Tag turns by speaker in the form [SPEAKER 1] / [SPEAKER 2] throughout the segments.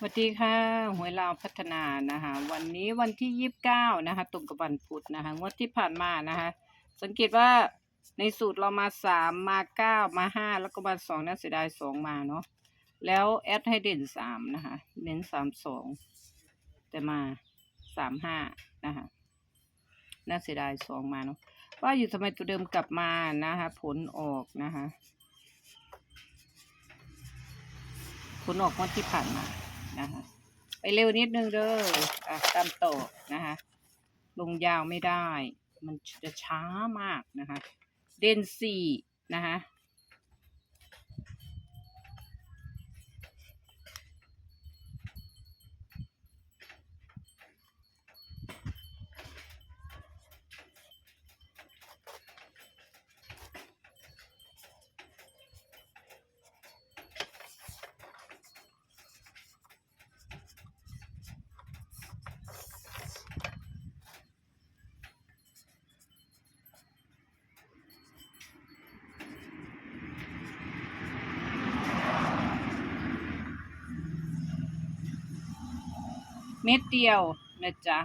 [SPEAKER 1] สวัสดีค่ะหวยลาวพัฒนานะคะวันนี้วันที่ยี่สิบเก้านะคะตรงกับวันพุธนะคะงวดที่ผ่านมานะคะสังเกตว่าในสูตรเรามาสามมาเก้ามาห้าแล้วก็มาสองน่าเสียดายสองมาเนาะแล้วแอดให้เด่นสามนะคะเน้นสามสองแต่มาสามห้านะคะน่าเสียดายสองมาเนาะว่าอยู่ทำไมตัวเดิมกลับมานะคะ ผลออกนะคะผลออกงวันที่ผ่านมา นะคะ ไปเร็วนิดนึงเด้ออะตามต่อนะคะ ลงยาวไม่ได้ มันจะช้ามากนะคะ เดนสี่นะคะ ม็ดเดียวนะจ๊ะ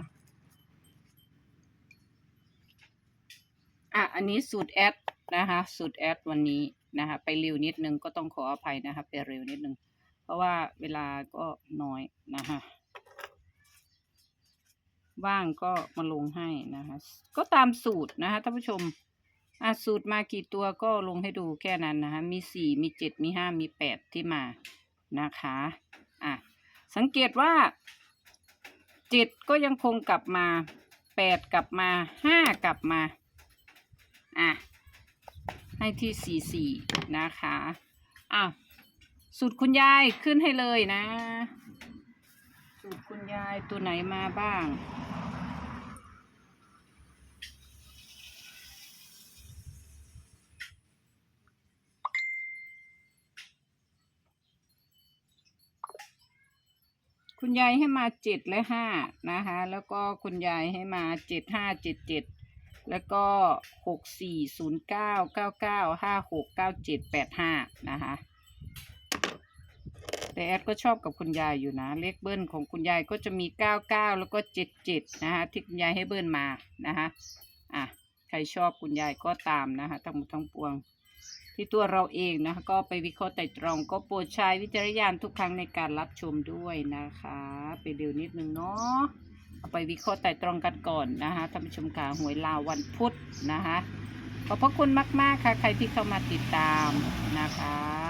[SPEAKER 1] อะ อันนี้สูตรแอดนะคะสูตรแอดวันนี้นะคะไปเร็วนิดนึงก็ต้องขออภัยนะคะไปเร็วนิดนึง เพราะว่าเวลาก็น้อยนะคะว่างก็มาลงให้นะคะ ก็ตามสูตรนะคะท่านผู้ชมอะสูตรมากี่ตัวก็ลงให้ดูแค่นั้นนะคะ มีสี่มีเจ็ดมีห้ามีแปดที่มานะคะ อะ สังเกตว่า เจ็ดก็ยังคงกลับมาแปดกลับมาห้ากลับมาอะให้ที่สี่สี่นะคะอะสูตรคุณยายขึ้นให้เลยนะ สูตรคุณยายตัวไหนมาบ้าง คุณยายให้มาเจ็ดและห้านะคะ แล้วก็คุณยายให้มาเจ็ดห้าเจ็ดเจ็ดแล้วก็หกสี่ศูนย์เก้าเก้าเก้าห้าหกเก้าเจ็ดแปดห้านะคะ แต่แอดก็ชอบกับคุณยายอยู่นะ เลขเบิ้ลของคุณยายก็จะมีเก้าเก้าแล้วก็เจ็ดเจ็ดนะคะที่คุณยายให้เบิ้ลมานะคะ อะ ใครชอบคุณยายก็ตามนะคะ ทั้งหมดทั้งปวง ที่ตัวเราเองนะคะ ก็ไปวิเคราะห์ไต่ตรอง ก็โปรดใช้วิจารณญาณทุกครั้งในการรับชมด้วยนะคะ ไปเร็วนิดนึงเนาะเอาไปวิเคราะห์ไต่ตรองกันก่อนนะคะท่านผู้ชมขาหวยลาววันพุธนะคะขอบพระคุณมาก ๆ ค่ะ ใครที่เข้ามาติดตามนะคะ